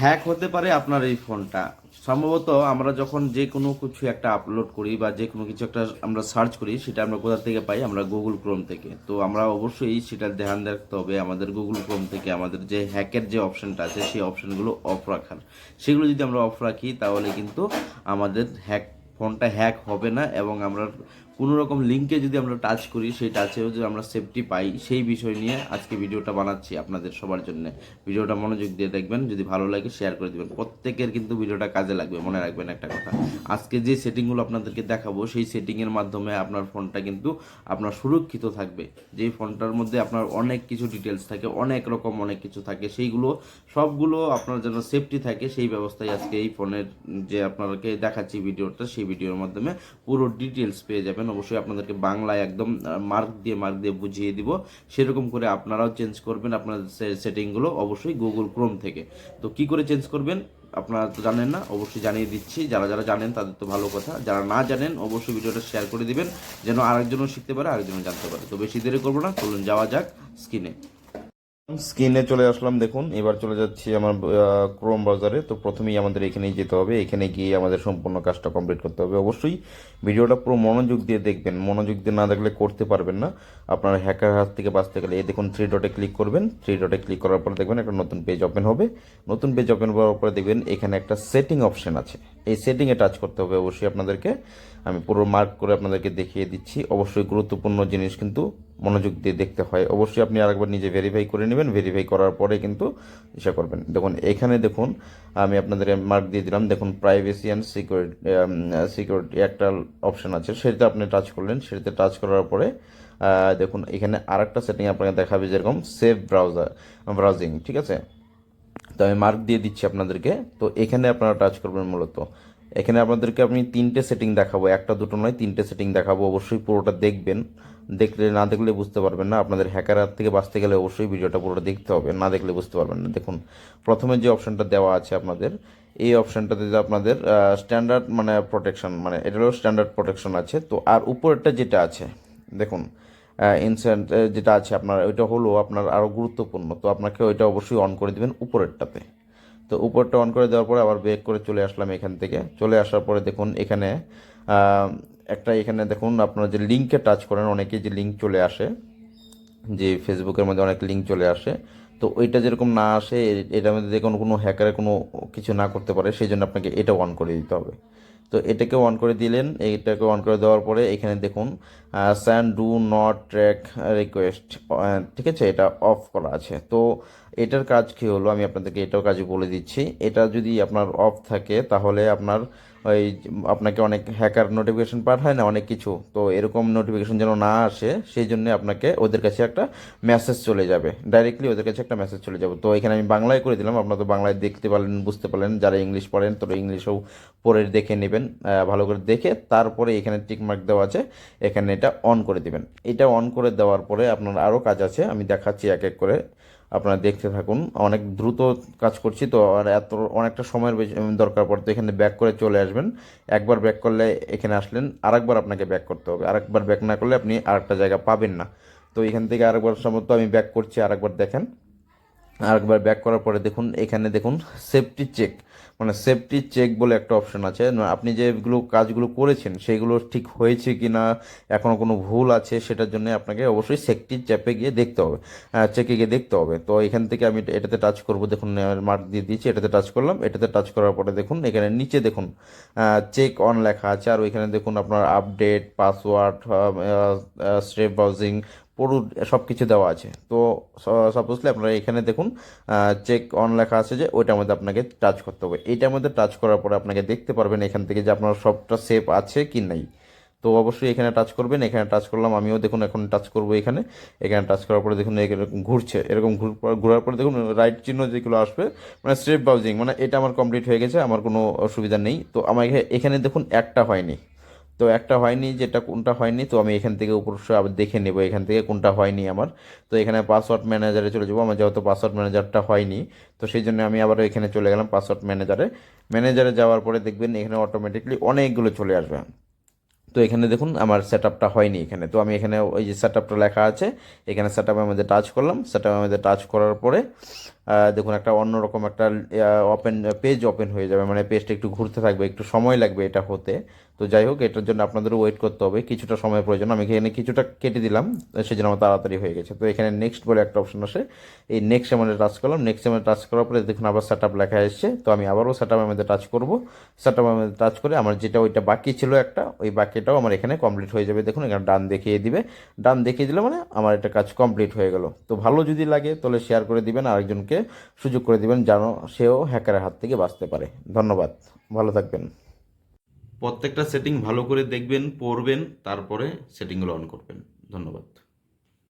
Hack হতে পারে আপনার এই ফোনটা। সম্ভবত আমরা যখন যে কোনো কিছু একটা আপলোড করি বা যে কোনো কিছু একটা আমরা সার্চ করি, সেটা আমরা কোথা থেকে পাই? আমরা গুগল ক্রোম থেকে। তো আমরা অবশ্যই সেটা ধ্যান রাখতে হবে আমাদের গুগল ক্রোম থেকে। আমাদের যে হ্যাকের যে অপশানটা আছে, সেই অপশানগুলো অফ রাখার। সেগুলো যদি আমরা অফ রাখি, তাহলে কিন্তু আমাদের হ্যাক ফোনটা হ্যাক হবে না এবং আমরা কোনো রকম লিঙ্কে যদি আমরা টাচ করি, সেই টাচেও যদি আমরা সেফটি পাই, সেই বিষয় নিয়ে আজকে ভিডিওটা বানাচ্ছি আপনাদের সবার জন্য। ভিডিওটা মনোযোগ দিয়ে দেখবেন, যদি ভালো লাগে শেয়ার করে দিবেন। প্রত্যেকের কিন্তু ভিডিওটা কাজে লাগবে, মনে রাখবেন একটা কথা। আজকে যে সেটিংগুলো আপনাদেরকে দেখাবো, সেই সেটিংয়ের মাধ্যমে আপনার ফোনটা কিন্তু আপনার সুরক্ষিত থাকবে। যেই ফোনটার মধ্যে আপনার অনেক কিছু ডিটেলস থাকে, অনেক রকম অনেক কিছু থাকে, সেইগুলো, সবগুলো আপনার যেন সেফটি থাকে, সেই ব্যবস্থায় আজকে এই ফোনের যে আপনাদেরকে দেখাচ্ছি ভিডিওটা, সেই ভিডিওর মাধ্যমে পুরো ডিটেলস পেয়ে যাবেন। অবশ্যই আপনাদেরকে বাংলায় একদম মার্ক দিয়ে মার্ক দিয়ে বুঝিয়ে দিব। সেরকম করে আপনারাও চেঞ্জ করবেন আপনার সেটিংগুলো অবশ্যই গুগল ক্রোম থেকে। তো কি করে চেঞ্জ করবেন? আপনারা তো জানেন না, অবশ্যই জানিয়ে দিচ্ছি। যারা যারা জানেন তাদের তো ভালো কথা। যারা না জানেন, অবশ্যই ভিডিওটা শেয়ার করে দিবেন, যেন আরেকজনও শিখতে পারে, আরেকজনও জানতে পারে। তো বেশি দেরি করব না, চলুন যাওয়া যাক স্ক্রিনে স্ক্রিনে চলে আসলাম, দেখুন। এবার চলে যাচ্ছি আমার ক্রোম ব্রাউজারে তো প্রথমেই আমাদের এখানেই যেতে হবে। এখানে গিয়ে আমাদের সম্পূর্ণ কাজটা কমপ্লিট করতে হবে। অবশ্যই ভিডিওটা পুরো মনোযোগ দিয়ে দেখবেন। মনোযোগ দিয়ে না দেখলে করতে পারবেন না। আপনার হ্যাকার হাত থেকে বাঁচতে গেলে এই দেখুন থ্রি ডটে ক্লিক করবেন। থ্রি ডটে ক্লিক করার পরে দেখবেন একটা নতুন পেজ ওপেন হবে। নতুন পেজ ওপেন করার পরে দেখবেন এখানে একটা সেটিং অপশন আছে। এই সেটিংয়ে টাচ করতে হবে অবশ্যই আপনাদেরকে। আমি পুরো মার্ক করে আপনাদেরকে দেখিয়ে দিচ্ছি। অবশ্যই গুরুত্বপূর্ণ জিনিস কিন্তু মনোযোগ দিয়ে দেখতে হয়। অবশ্যই আপনি আরেকবার নিজে ভেরিফাই করে নেবেন। ভেরিফাই করার পরে কিন্তু ইসা করবেন। দেখুন, এখানে দেখুন, আমি আপনাদের মার্ক দিয়ে দিলাম। দেখুন প্রাইভেসি অ্যান্ড সিকিউরিটি সিকিউরিটি একটা অপশন আছে। সেটাতে আপনি টাচ করলেন। সেটাতে টাচ করার পরে দেখুন, এখানে আরেকটা সেটিং আপনাকে দেখাবে যেরকম সেভ ব্রাউজার ব্রাউজিং ঠিক আছে? তো আমি মার্ক দিয়ে দিচ্ছি আপনাদেরকে। তো এখানে আপনারা টাচ করবেন মূলত। এখানে আপনাদেরকে আমি তিনটে সেটিং দেখাবো। একটা দুটো নয়, তিনটে সেটিং দেখাবো। অবশ্যই পুরোটা দেখবেন। দেখলে, না দেখলে বুঝতে পারবেন না। আপনাদের হ্যাকার হাত থেকে বাঁচতে গেলে অবশ্যই ভিডিওটা পুরোটা দেখতে হবে। না দেখলে বুঝতে পারবেন না। দেখুন, প্রথমে যে অপশানটা দেওয়া আছে আপনাদের, এই অপশানটাতে যে আপনাদের স্ট্যান্ডার্ড মানে প্রোটেকশন মানে এটা স্ট্যান্ডার্ড প্রোটেকশন আছে। তো আর উপরেরটা যেটা আছে, দেখুন ইনসেন্ট যেটা আছে আপনার, ওইটা হলো আপনার আরও গুরুত্বপূর্ণ। তো আপনাকে ওইটা অবশ্যই অন করে দিবেন উপরেরটাতে। তো উপরটা অন করে দেওয়ার পরে আবার ব্রেক করে চলে আসলাম এখান থেকে। চলে আসার পরে দেখুন এখানে একটা এখানে দেখুন আপনারা যে লিঙ্কে টাচ করেন, অনেকে যে লিঙ্ক চলে আসে, যে ফেসবুকের মধ্যে অনেক লিঙ্ক চলে আসে, তো ওইটা যেরকম না আসে এটার মধ্যে দেখুন কোনো হ্যাকারে কোনো কিছু না করতে পারে সেই জন্য আপনাকে এটা অন করে দিতে হবে। তো এটাকে অন করে দিলেন, এটাকে অন করে দেওয়ার পরে এখানে দেখুন send do not track request ঠিক আছে, এটা অফ করা আছে। তো এটার কাজ কী হলো? আমি আপনাদেরকে এটাও কাজ বলে দিচ্ছি। এটা যদি আপনার অফ থাকে, তাহলে আপনার ওই আপনাকে অনেক হ্যাকার নোটিফিকেশন পাঠায় না, অনেক কিছু। তো এরকম নোটিফিকেশন যেন না আসে, সেই জন্য আপনাকে ওদের কাছে একটা মেসেজ চলে যাবে। ডাইরেক্টলি ওদের কাছে একটা মেসেজ চলে যাবে। তো এখানে আমি বাংলায় করে দিলাম। আপনারা তো বাংলায় দেখতে পারলেন, বুঝতে পারলেন। যারা ইংলিশ পড়েন তো ইংলিশও পড়ে দেখে নেবেন ভালো করে দেখে তারপরে এখানে টিকমার্ক দেওয়া আছে। এখানে এটা অন করে দিবেন। এটা অন করে দেওয়ার পরে আপনার আরও কাজ আছে। আমি দেখাচ্ছি এক এক করে। আপনারা দেখতে থাকুন। অনেক দ্রুত কাজ করছি, তো আর এত অনেকটা সময়ের দরকার পড়ে, তো এখানে ব্যাক করে চলে আসবেন। একবার ব্যাক করলে এখানে আসলেন, আরেকবার আপনাকে ব্যাক করতে হবে। আরেকবার ব্যাক না করলে আপনি আরেকটা জায়গা পাবেন না। তো এখান থেকে আরেকবার সম্ভবত আমি ব্যাক করছি, আরেকবার দেখেন। আরেকবার ব্যাক করার পরে দেখুন, এখানে দেখুন সেফটি চেক মানে সেফটি চেক বলে একটা অপশন আছে। আপনি যেগুলো কাজগুলো করেছেন, সেগুলো ঠিক হয়েছে কি না এখনও কোনো ভুল আছে, সেটার জন্য আপনাকে অবশ্যই সেফটি চ্যাপে গিয়ে দেখতে হবে। চেকে গিয়ে দেখতে হবে। তো এখান থেকে আমি এটাতে টাচ করব, দেখুন মার্ক দিয়ে দিয়েছি, এটাতে টাচ করলাম। এটাতে টাচ করার পরে দেখুন, এখানে নিচে দেখুন চেক অন লেখা আছে। আর ওইখানে দেখুন, আপনার আপডেট পাসওয়ার্ড স্ট্রেপ ব্রাউজিং পুরো সব কিছু দেওয়া আছে। তো সাপোজলি আপনারা এখানে দেখুন চেক অন লেখা আছে যে ওইটার মধ্যে আপনাকে টাচ করতে হবে। এইটার মধ্যে টাচ করার পরে আপনাকে দেখতে পারবেন এখান থেকে যে আপনার সবটা সেভ আছে কি নাই। তো অবশ্যই এখানে টাচ করবেন, এখানে টাচ করলাম, আমিও দেখুন এখন টাচ করব এখানে। এখানে টাচ করার পরে দেখুন এরকম ঘুরছে। এরকম ঘুর, ঘোরার পরে দেখুন রাইট চিহ্ন যেগুলো আসবে মানে স্ট্রেপ ব্রাউজিং মানে এটা আমার কমপ্লিট হয়ে গেছে, আমার কোনো অসুবিধা নেই। তো আমার এখা- এখানে দেখুন একটা হয়নি। তো একটা হয়নি, যেটা কোনটা হয়নি, তো আমি এখান থেকে উপর আবার দেখে নেব এখান থেকে কোনটা হয়নি আমার। তো এখানে পাসওয়ার্ড ম্যানেজারে চলে যাব, আমার যেহেতু পাসওয়ার্ড ম্যানেজারটা হয়নি, তো সেই জন্য আমি আবার এখানে চলে গেলাম পাসওয়ার্ড ম্যানেজারে ম্যানেজারে যাওয়ার পরে দেখবেন এখানে অটোমেটিকলি অনেকগুলো চলে আসবে। তো এখানে দেখুন আমার সেট আপটা হয়নি এখানে। তো আমি এখানে ওই যে সেট আপটা লেখা আছে, এখানে সেট আপের মধ্যে টাচ করলাম। সেট আপের মধ্যে টাচ করার পরে দেখুন একটা অন্যরকম একটা ওপেন পেজ ওপেন হয়ে যাবে। মানে পেজটা একটু ঘুরতে থাকবে, একটু সময় লাগবে এটা হতে। তো যাই হোক, এটার জন্য আপনাদের ওয়েট করতে হবে। কিছুটা সময় প্রয়োজন। আমি এখানে কিছুটা কেটে দিলাম, সেজন্য আমার তাড়াতাড়ি হয়ে গেছে। তো এখানে নেক্সট বলে একটা অপশন আসে। এই নেক্সট এর টাচ করলাম। নেক্সট এর টাচ করার পরে দেখুন আবার সেট আপ লেখা এসছে। তো আমি আবারও সেট আপের মধ্যে টাচ করব। সেট আপের মধ্যে টাচ করে আমার যেটা ওইটা বাকি ছিল একটা, ওই বাকিটাও আমার এখানে কমপ্লিট হয়ে যাবে। দেখুন, এখানে ডান দেখিয়ে দিবে। ডান দেখিয়ে দিলে মানে আমার এটা কাজ কমপ্লিট হয়ে গেল। তো ভালো যদি লাগে তাহলে শেয়ার করে দিবেন, আরেকজনকে সুযোগ করে দিবেন যেন সেও হ্যাকারের হাত থেকে বাঁচতে পারে। ধন্যবাদ। ভালো থাকবেন। প্রত্যেকটা সেটিং ভালো করে দেখবেন পড়বেন তারপরে সেটিংগুলো অন করবেন। ধন্যবাদ।